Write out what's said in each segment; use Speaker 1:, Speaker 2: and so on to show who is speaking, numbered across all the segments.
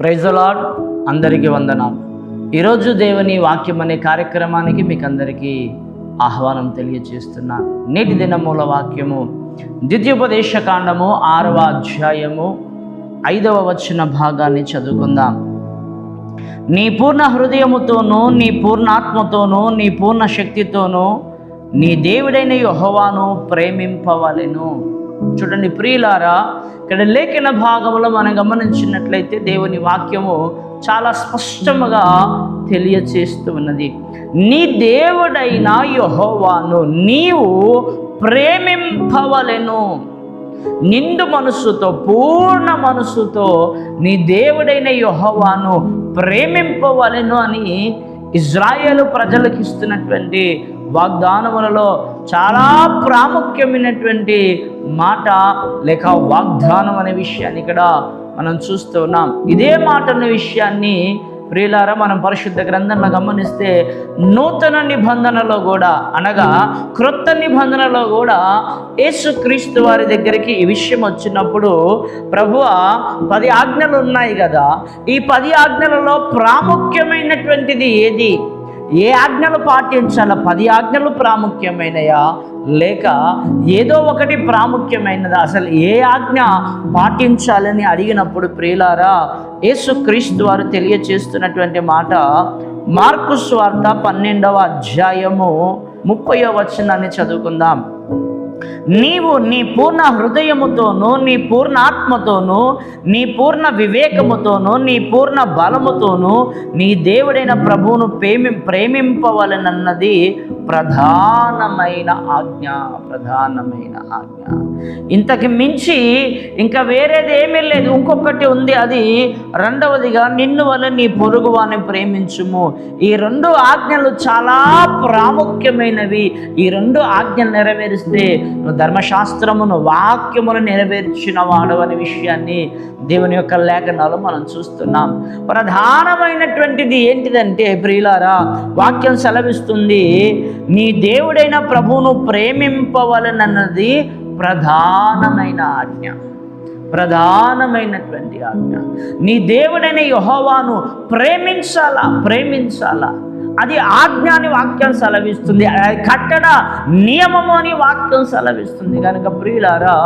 Speaker 1: Praise lord అందరికీ వందనాలు. ఈరోజు దేవుని వాక్యం అనే కార్యక్రమానికి మీకు అందరికీ ఆహ్వానం తెలియజేస్తున్నాను నేటి దినమూల వాక్యము ద్వితీయోపదేశ కాండము ఆరవ అధ్యాయము ఐదవ వచ్చిన భాగాన్ని చదువుకుందాం. నీ పూర్ణ హృదయముతోనూ నీ పూర్ణాత్మతోనూ నీ పూర్ణ శక్తితోనూ నీ దేవుడైన యెహోవాను ప్రేమింపవలెను. చూడండి ప్రియులారా ఇక్కడ లేఖన భాగంలో మనం గమనించినట్లయితే దేవుని వాక్యము చాలా స్పష్టముగా తెలియచేస్తూ ఉన్నది. నీ దేవుడైన యహోవాను నీవు ప్రేమింపవలెను. నిండు మనసుతో పూర్ణ మనసుతో నీ దేవుడైన యహోవాను ప్రేమింపవలెను అని ఇజ్రాయేలు ప్రజలకు ఇస్తున్నటువంటి వాగ్దానములలో చాలా ప్రాముఖ్యమైనటువంటి మాట లేక వాగ్దానం అనే విషయాన్ని ఇక్కడ మనం చూస్తూ ఉన్నాం. ఇదే మాట అనే విషయాన్ని ప్రియులారా మనం పరిశుద్ధ గ్రంథంలో గమనిస్తే నూతన నిబంధనలో కూడా అనగా క్రొత్త నిబంధనలో కూడా యేసుక్రీస్తు వారి దగ్గరికి ఈ విషయం వచ్చినప్పుడు ప్రభువ పది ఆజ్ఞలు ఉన్నాయి కదా. ఈ పది ఆజ్ఞలలో ప్రాముఖ్యమైనటువంటిది ఏది? ఏ ఆజ్ఞలు పాటించాల? పది ఆజ్ఞలు ప్రాముఖ్యమైనయా? లేక ఏదో ఒకటి ప్రాముఖ్యమైనదా? అసలు ఏ ఆజ్ఞ పాటించాలని అడిగినప్పుడు ప్రియులారా యేసుక్రీస్తు వారు తెలియచేస్తున్నటువంటి మాట మార్కు స్వార్థ పన్నెండవ అధ్యాయము ముప్పయో వచనాన్ని చదువుకుందాం. నీవు నీ పూర్ణ హృదయముతోనూ నీ పూర్ణ ఆత్మతోనూ నీ పూర్ణ వివేకముతోనూ నీ పూర్ణ బలముతోనూ నీ దేవుడైన ప్రభువును ప్రేమి ప్రేమింపవలనన్నది ప్రధానమైన ఆజ్ఞ ప్రధానమైన ఆజ్ఞ. ఇంతకు మించి ఇంకా వేరేది ఏమీ లేదు. ఇంకొకటి ఉంది అది రెండవదిగా నిన్ను వల్ల నీ పొరుగు వాని ప్రేమించుము. ఈ రెండు ఆజ్ఞలు చాలా ప్రాముఖ్యమైనవి. ఈ రెండు ఆజ్ఞలు నెరవేరిస్తే నువ్వు ధర్మశాస్త్రమును వాక్యమును నెరవేర్చిన వాడు అనే విషయాన్ని దేవుని యొక్క లేఖనాలు మనం చూస్తున్నాం. ప్రధానమైనటువంటిది ఏంటిదంటే ప్రియులారా వాక్యం సెలవిస్తుంది నీ దేవుడైన ప్రభువును ప్రేమింపవలనన్నది ప్రధానమైన ఆజ్ఞ. ప్రధానమైనటువంటి ఆజ్ఞ. నీ దేవుడైన యహోవాను ప్రేమించాలా? ప్రేమించాలా? అది ఆజ్ఞ అని వాక్యం సెలవిస్తుంది. కట్టడ నియమము అని వాక్యం సెలవిస్తుంది. కనుక ప్రియులారా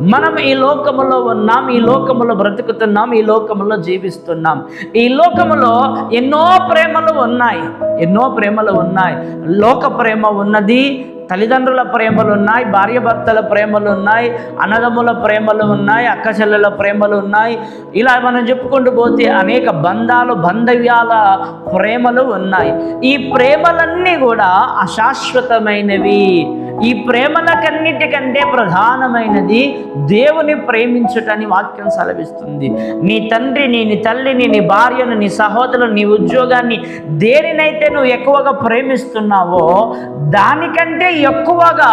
Speaker 1: మనం ఈ లోకములో ఉన్నాం ఈ లోకములో బ్రతుకుతున్నాం ఈ లోకములో జీవిస్తున్నాం. ఈ లోకములో ఎన్నో ప్రేమలు ఉన్నాయి. ఎన్నో ప్రేమలు ఉన్నాయి. లోక ప్రేమ ఉన్నది తల్లిదండ్రుల ప్రేమలు ఉన్నాయి భార్యాభర్తల ప్రేమలు ఉన్నాయి అన్నదమ్ముల ప్రేమలు ఉన్నాయి అక్క చెల్లెల ప్రేమలు ఉన్నాయి. ఇలా మనం చెప్పుకుంటూ పోతే అనేక బంధాలు బంధవ్యాల ప్రేమలు ఉన్నాయి. ఈ ప్రేమలన్నీ కూడా అశాశ్వతమైనవి. ఈ ప్రేమలకన్నిటికంటే ప్రధానమైనది దేవుని ప్రేమించుటని వాక్యం సెలవిస్తుంది. నీ తండ్రిని నీ తల్లిని నీ భార్యను నీ సహోదరుని నీ ఉద్యోగాన్ని దేనినైతే నువ్వు ఎక్కువగా ప్రేమిస్తున్నావో దానికంటే ఎక్కువగా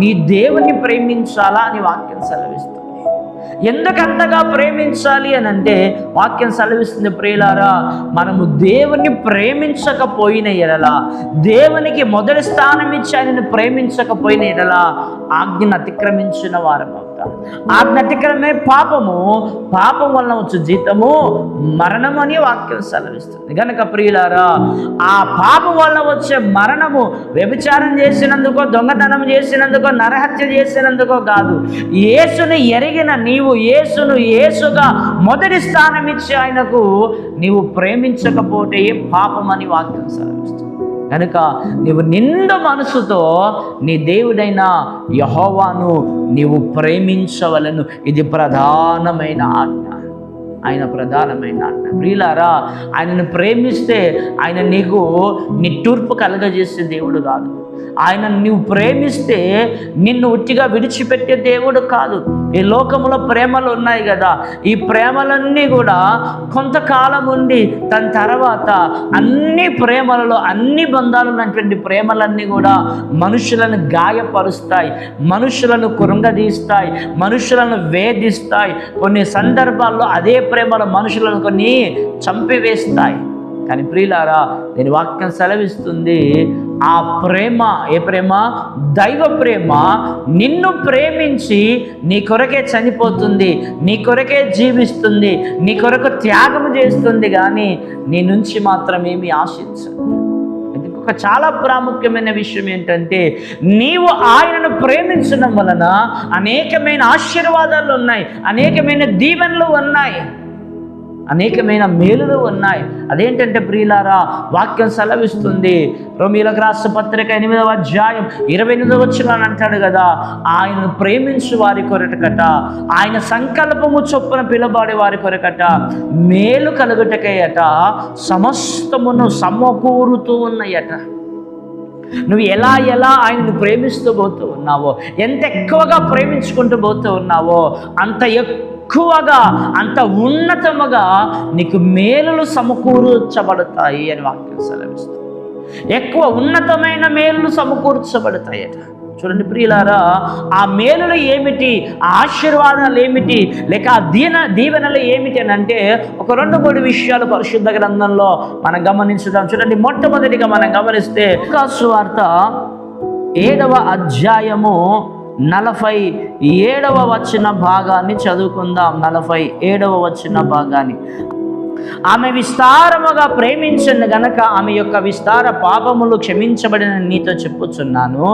Speaker 1: నీ దేవుని ప్రేమించాలా అని వాక్యం సెలవిస్తుంది. ఎందుకంతగా ప్రేమించాలి అని అంటే వాక్యం సెలవిస్తుంది ప్రియులారా మనము దేవుని ప్రేమించకపోయిన ఎడలా దేవునికి మొదటి స్థానం ఇచ్చి ఆయనను ప్రేమించకపోయిన ఎడలా ఆజ్ఞను అతిక్రమించిన వారము. ఆజ్ఞ అతిక్రమే పాపము పాపం వలన వచ్చు జీతము మరణం అని వాక్యం సెలవిస్తుంది. కనుక ప్రియులారా ఆ పాపం వల్ల వచ్చే మరణము వ్యభిచారం చేసినందుకో దొంగతనం చేసినందుకో నరహత్య చేసినందుకో కాదు. యేసుని ఎరిగిన నీవు యేసును యేసుగా మొదటి స్థానం ఇచ్చి ఆయనకు నీవు ప్రేమించకపోతే పాపం అని వాక్యం సెలవిస్తుంది. కనుక నీవు నింద మనసుతో నీ దేవుడైన యహోవాను నీవు ప్రేమించవలను. ఇది ప్రధానమైన ఆజ్ఞ. ఆయన ప్రధానమైన ఆజ్ఞ. ప్రియులారా ఆయనను ప్రేమిస్తే ఆయన నీకు నిట్టూర్పు కలగజేసే దేవుడు కాదు. ఆయన నువ్వు ప్రేమిస్తే నిన్ను ఉట్టిగా విడిచిపెట్టే దేవుడు కాదు. ఈ లోకంలో ప్రేమలు ఉన్నాయి కదా. ఈ ప్రేమలన్నీ కూడా కొంతకాలం ఉండి దాని తర్వాత అన్ని ప్రేమలలో అన్ని బంధాలు ఉన్నటువంటి ప్రేమలన్నీ కూడా మనుషులను గాయపరుస్తాయి. మనుషులను కృంగదీస్తాయి మనుషులను వేధిస్తాయి. కొన్ని సందర్భాల్లో అదే ప్రేమలు మనుషులను కొన్ని చంపివేస్తాయి. కానీ ప్రియులారా నేను వాక్యం సెలవిస్తుంది ఆ ప్రేమ ఏ ప్రేమ? దైవ ప్రేమ. నిన్ను ప్రేమించి నీ కొరకే చనిపోతుంది నీ కొరకే జీవిస్తుంది నీ కొరకు త్యాగం చేస్తుంది కానీ నీ నుంచి మాత్రం ఏమీ ఆశించదు ఒక చాలా ప్రాముఖ్యమైన విషయం ఏంటంటే నీవు ఆయనను ప్రేమించడం వలన అనేకమైన ఆశీర్వాదాలు ఉన్నాయి అనేకమైన దీవెనలు ఉన్నాయి. అనేకమైన మేలులు ఉన్నాయి. అదేంటంటే ప్రియులారా వాక్యం సెలవిస్తుంది. రోమిలకు రాష్ట్ర పత్రిక ఎనిమిదవ అధ్యాయం ఇరవై ఎనిమిదవ వచ్చిన అంటాడు కదా ఆయనను ప్రేమించు వారి కొరటకట ఆయన సంకల్పము చొప్పున పిలబడే వారి కొరకట మేలు కలుగుటకయట సమస్తమును సమకూరుతూ ఉన్నాయట. నువ్వు ఎలా ఎలా ఆయనను ప్రేమిస్తూ పోతూ ఉన్నావో ఎంత ఎక్కువగా ప్రేమించుకుంటూ పోతూ ఉన్నావో అంత ఎక్కువగా అంత ఉన్నతముగా నీకు మేలులు సమకూర్చబడతాయి అని వాక్యం సెలవిస్తుంది. ఎక్కువ ఉన్నతమైన మేలులు సమకూర్చబడతాయట. చూడండి ప్రియులారా ఆ మేలులు ఏమిటి? ఆ ఆశీర్వాదాలు ఏమిటి? లేక ఆ దీన దీవెనలు ఏమిటి అని అంటే ఒక రెండు మూడు విషయాలు పరిశుద్ధ గ్రంథంలో మనం గమనించుదాం. చూడండి మొట్టమొదటిగా మనం గమనిస్తే సువార్త ఏడవ అధ్యాయము నలభై ఏడవ వచ్చిన భాగాన్ని చదువుకుందాం. నలభై ఏడవ వచ్చిన భాగాన్ని. ఆమె విస్తారముగా ప్రేమించను గనక ఆమె యొక్క విస్తార పాపములు క్షమించబడిన నీతో చెప్పుచున్నాను.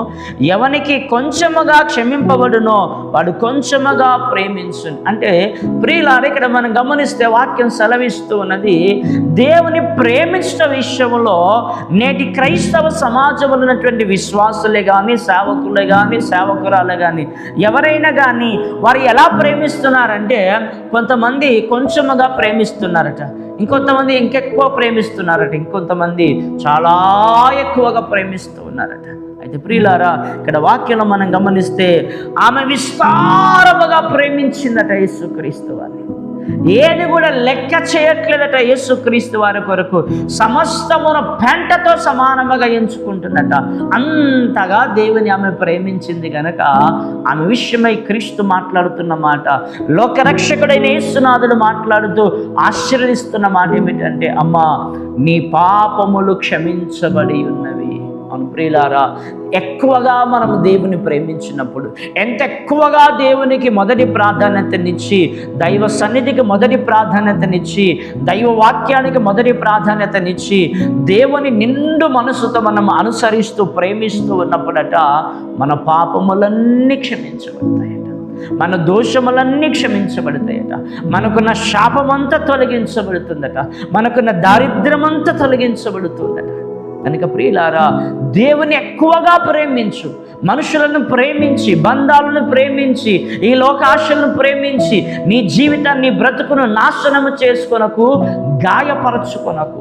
Speaker 1: ఎవనికి కొంచెముగా క్షమింపబడునో వాడు కొంచెముగా ప్రేమించు అంటే ప్రియులారు ఇక్కడ మనం గమనిస్తే వాక్యం సెలవిస్తూ ఉన్నది దేవుని ప్రేమించిన విషయంలో నేటి క్రైస్తవ సమాజంలో ఉన్నటువంటి విశ్వాసులే కానీ సేవకులే కానీ సేవకురాలే కానీ ఎవరైనా కానీ వారు ఎలా ప్రేమిస్తున్నారంటే కొంతమంది కొంచెముగా ప్రేమిస్తున్నారట. ఇంకొంతమంది ఇంకెక్కువ ప్రేమిస్తున్నారట. ఇంకొంతమంది చాలా ఎక్కువగా ప్రేమిస్తూ ఉన్నారట. అయితే ప్రియులారా ఇక్కడ వాక్యంలో మనం గమనిస్తే ఆమె విస్తారముగా ప్రేమించిందట యేసుక్రీస్తు వారిని. ఏది కూడా లెక్క చేయట్లేదట యేసుక్రీస్తు వారి కొరకు. సమస్తమును పెంటతో సమానముగా ఎంచుకుంటుందట. అంతగా దేవుని ఆమె ప్రేమించింది గనక ఆమె విషయమై క్రీస్తు మాట్లాడుతున్న మాట లోకరక్షకుడైన యేసునాథుడు మాట్లాడుతూ ఆశీర్వదిస్తున్న మాట ఏమిటంటే అమ్మా నీ పాపములు క్షమించబడి ఉన్నవి. అవును ప్రియులారా ఎక్కువగా మనం దేవుని ప్రేమించినప్పుడు ఎంత ఎక్కువగా దేవునికి మొదటి ప్రాధాన్యతనిచ్చి దైవ సన్నిధికి మొదటి ప్రాధాన్యతనిచ్చి దైవ వాక్యానికి మొదటి ప్రాధాన్యతనిచ్చి దేవుని నిండు మనసుతో మనం అనుసరిస్తూ ప్రేమిస్తూ ఉన్నప్పుడట మన పాపములన్నీ క్షమించబడతాయట. మన దోషములన్నీ క్షమించబడతాయట. మనకున్న శాపమంతా తొలగించబడుతుందట. మనకున్న దారిద్ర్యమంతా తొలగించబడుతుందట. కనుక ప్రియులారా దేవుని ఎక్కువగా ప్రేమించు. మనుషులను ప్రేమించి బంధాలను ప్రేమించి ఈ లోకాశలను ప్రేమించి నీ జీవితాన్ని బ్రతుకును నాశనము చేసుకొనకు గాయపరచుకొనకు.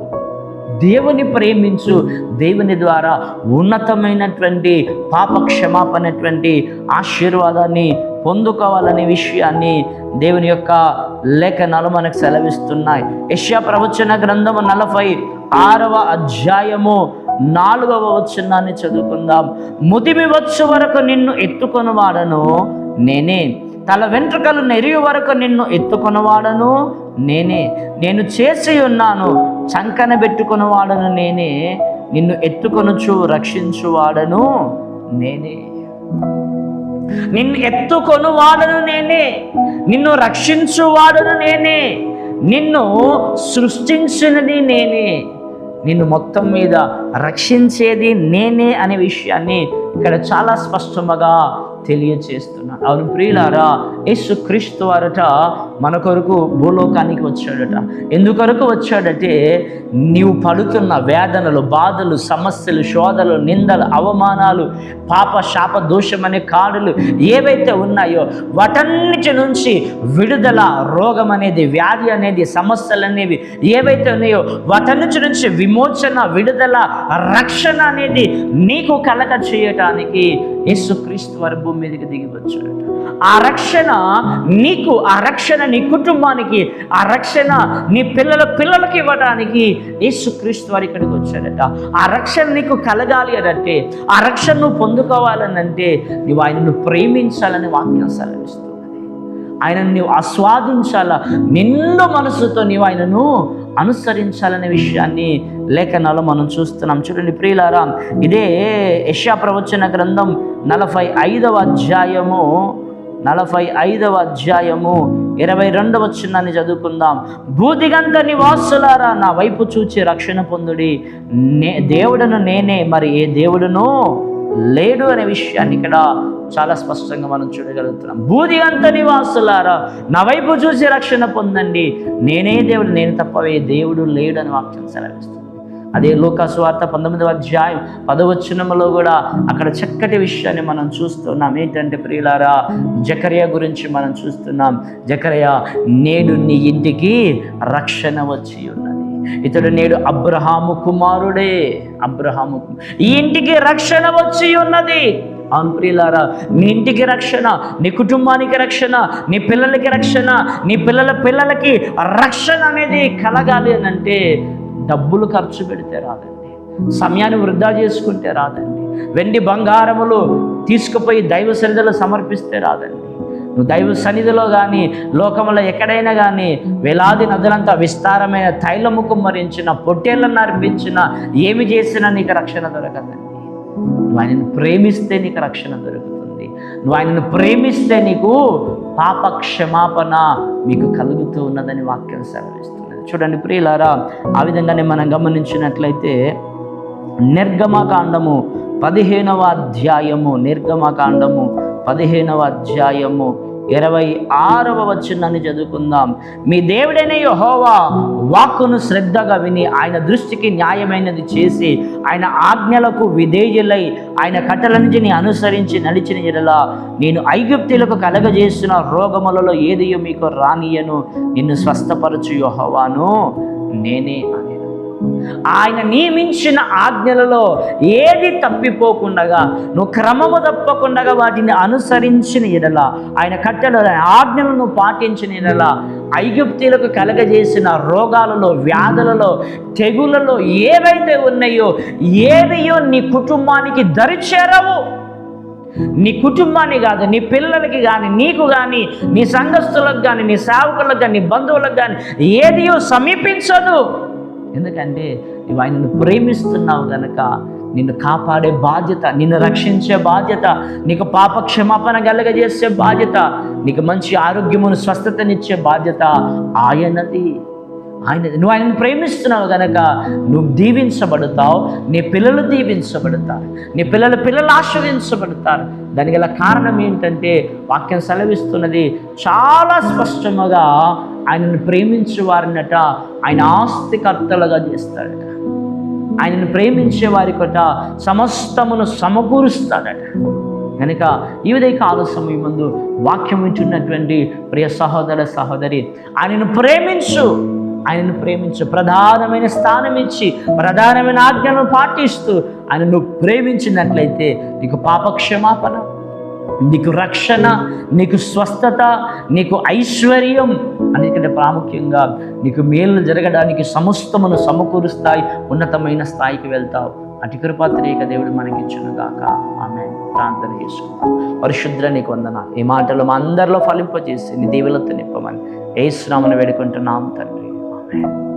Speaker 1: దేవుని ప్రేమించు. దేవుని ద్వారా ఉన్నతమైనటువంటి పాప క్షమాపణటువంటి ఆశీర్వాదాన్ని పొందుకోవాలనే విషయాన్ని దేవుని యొక్క లేఖనాలు మనకు సెలవిస్తున్నాయి. యష్యా ప్రవచన గ్రంథము నలభై ఆరవ అధ్యాయము నాలుగవ వచనాన్ని చదువుకుందాం. ముదిమి వచ్చు వరకు నిన్ను ఎత్తుకొని వాడను నేనే. తల వెంట్రుకలు నెరియు వరకు నిన్ను ఎత్తుకొనవాడను నేనే. నేను చేసి ఉన్నాను చంకన పెట్టుకున్నవాడను నేనే. నిన్ను ఎత్తుకొనుచు రక్షించువాడను నేనే. నిన్ను ఎత్తుకొనువాడను నేనే. నిన్ను రక్షించువాడను నేనే. నిన్ను సృష్టించినది నేనే. నిన్ను మొత్తం మీద రక్షించేది నేనే అనే విషయాన్ని ఇక్కడ చాలా స్పష్టముగా తెలియచేస్తున్నాడు. అవును ప్రియులారా యేసు క్రీస్తు వారట మన కొరకు భూలోకానికి వచ్చాడట. ఎందుకొరకు వచ్చాడంటే నీవు పడుతున్న వేదనలు బాధలు సమస్యలు శోధలు నిందలు అవమానాలు పాప శాప దోషం అనే కాడులు ఏవైతే ఉన్నాయో వాటన్నిటి నుంచి విడుదల రోగం అనేది వ్యాధి అనేది సమస్యలు అనేవి ఏవైతే ఉన్నాయో వాటన్నిటి నుంచి విమోచన విడుదల రక్షణ అనేది నీకు కలగ చేయటానికి యేసుక్రీస్తు వారి భూమి మీదకి దిగి వచ్చాడట ఆ రక్షణ నీకు ఆ రక్షణ నీ కుటుంబానికి ఆ రక్షణ నీ పిల్లల పిల్లలకి ఇవ్వడానికి యేసుక్రీస్తు వారి ఇక్కడికి వచ్చాడట. ఆ రక్షణ నీకు కలగాలి అనంటే ఆ రక్షణ నువ్వు పొందుకోవాలనంటే నువ్వు ఆయనను ప్రేమించాలని వాక్యం సెలవిస్తున్నది ఆయనను నువ్వు ఆస్వాదించాలా? నిండు మనసుతో నీవు ఆయనను అనుసరించాలనే విషయాన్ని లేఖనాలు మనం చూస్తున్నాం. చూడండి ప్రియులారా ఇదే యశా ప్రవచన గ్రంథం నలభై ఐదవ అధ్యాయము నలభై ఐదవ అధ్యాయము ఇరవై రెండవ చిన్నాన్ని చదువుకుందాం. భూదిగంత నివాసులారా నా వైపు చూచి రక్షణ పొందుడి. నే దేవుడను నేనే మరి ఏ దేవుడును? లేడు అనే విషయాన్ని ఇక్కడ చాలా స్పష్టంగా మనం చూడగలుగుతున్నాం. భూదిగంత నివాసులారా నా వైపు చూసి రక్షణ పొందండి. నేనే దేవుడు నేను తప్పవే దేవుడు లేడు అని వాక్యం సెలవిస్తుంది. అదే లోకాసువార్త పంతొమ్మిదవ అధ్యాయం పదవచనములో కూడా అక్కడ చక్కటి విషయాన్ని మనం చూస్తున్నాం. ఏంటంటే ప్రియులారా జకర్య గురించి మనం చూస్తున్నాం. జకర్య నేడు నీ ఇంటికి రక్షణ వచ్చి ఉన్నది. ఇతడు నేడు అబ్రహాము కుమారుడే. అబ్రహాము ఈ ఇంటికి రక్షణ వచ్చి ఉన్నది. అవును నీ ఇంటికి రక్షణ నీ కుటుంబానికి రక్షణ నీ పిల్లలకి రక్షణ నీ పిల్లల పిల్లలకి రక్షణ అనేది కలగాలి అని అంటే డబ్బులు ఖర్చు పెడితే రాదండి. సమయాన్ని వృధా చేసుకుంటే రాదండి. వెండి బంగారములు తీసుకుపోయి దైవ సరిధలు సమర్పిస్తే రాదండి. నువ్వు దైవ సన్నిధిలో కానీ లోకంలో ఎక్కడైనా కానీ వేలాది నదులంతా విస్తారమైన తైలము కుమ్మరించిన పొట్టేళ్ళను అర్పించిన ఏమి చేసినా నీకు రక్షణ దొరకదండి. నువ్వు ఆయనను ప్రేమిస్తే నీకు రక్షణ దొరుకుతుంది. నువ్వు ఆయనను ప్రేమిస్తే నీకు పాప క్షమాపణ మీకు కలుగుతూ ఉన్నదని వాక్యం సెలవిస్తున్నది. చూడండి ప్రియులారా ఆ విధంగానే మనం గమనించినట్లయితే నిర్గమకాండము పదిహేనవ అధ్యాయము నిర్గమకాండము పదిహేనవ అధ్యాయము ఇరవై ఆరవ వచ్చిందని చదువుకుందాం. మీ దేవుడైన యహోవా వాక్కును శ్రద్ధగా విని ఆయన దృష్టికి న్యాయమైనది చేసి ఆయన ఆజ్ఞలకు విధేయులై ఆయన కట్టలన్నిటిని అనుసరించి నడిచిన ఎడలా నేను ఐగుప్తులకు కలగజేసిన రోగములలో ఏదియో మీకు రానియను. నిన్ను స్వస్థపరచు యహోవాను నేనే అని. ఆయన నియమించిన ఆజ్ఞలలో ఏది తప్పిపోకుండగా నువ్వు క్రమము తప్పకుండా వాటిని అనుసరించిన ఎడల ఆయన కట్టెల ఆజ్ఞలను పాటించిన ఎడల ఐగుప్తీలకు కలగజేసిన రోగాలలో వ్యాధులలో తెగులలో ఏవైతే ఉన్నాయో ఏవియో నీ కుటుంబానికి దరిచేరవు. నీ కుటుంబాన్ని కాదు నీ పిల్లలకి కానీ నీకు కానీ నీ సంఘస్థులకు కానీ నీ సేవకులకు కానీ నీ బంధువులకు కానీ ఏదియో సమీపించదు. ఎందుకంటే నువ్వు ఆయనను ప్రేమిస్తున్నావు కనుక నిన్ను కాపాడే బాధ్యత నిన్ను రక్షించే బాధ్యత నీకు పాప క్షమాపణ కలగజేసే బాధ్యత నీకు మంచి ఆరోగ్యమును స్వస్థతనిచ్చే బాధ్యత ఆయనది. ఆయన నువ్వు ఆయనను ప్రేమిస్తున్నావు కనుక నువ్వు దీవించబడతావు నీ పిల్లలు దీవించబడతారు నీ పిల్లల పిల్లలు ఆశ్రయించబడతారు. దానికి గల కారణం ఏంటంటే వాక్యం సెలవిస్తున్నది చాలా స్పష్టముగా ఆయనను ప్రేమించే వారినట ఆయన ఆస్తికర్తలుగా చేస్తాడట. ఆయనను ప్రేమించే వారి కొట సమస్తమును సమకూరుస్తాడట. కనుక ఈ విధంగా సమయం ముందు వాక్యం వింటున్నటువంటి ప్రియ సహోదర సహోదరి ఆయనను ప్రేమించు. ఆయనను ప్రేమించు ప్రధానమైన స్థానం ఇచ్చి ప్రధానమైన ఆజ్ఞలను పాటిస్తూ ఆయనను ప్రేమించినట్లయితే నీకు పాపక్షమాపణ నీకు రక్షణ నీకు స్వస్థత నీకు ఐశ్వర్యం అన్నిటికంటే ప్రాముఖ్యంగా నీకు మేలు జరగడానికి సమస్తమును సమకూరుస్తాయి ఉన్నతమైన స్థాయికి వెళ్తావు. అటు కృపాత్రేక దేవుడు మనకిచ్చునుగాక ఆమె ప్రార్థన చేసుకుందాం. పరిశుద్ర నీకు వందన ఈ మాటలు మా అందరిలో ఫలింపజేసి నీ దీవులతో నింపమని ఏ శ్రామను వేడుకుంటున్నాం తండ్రి. ఆమె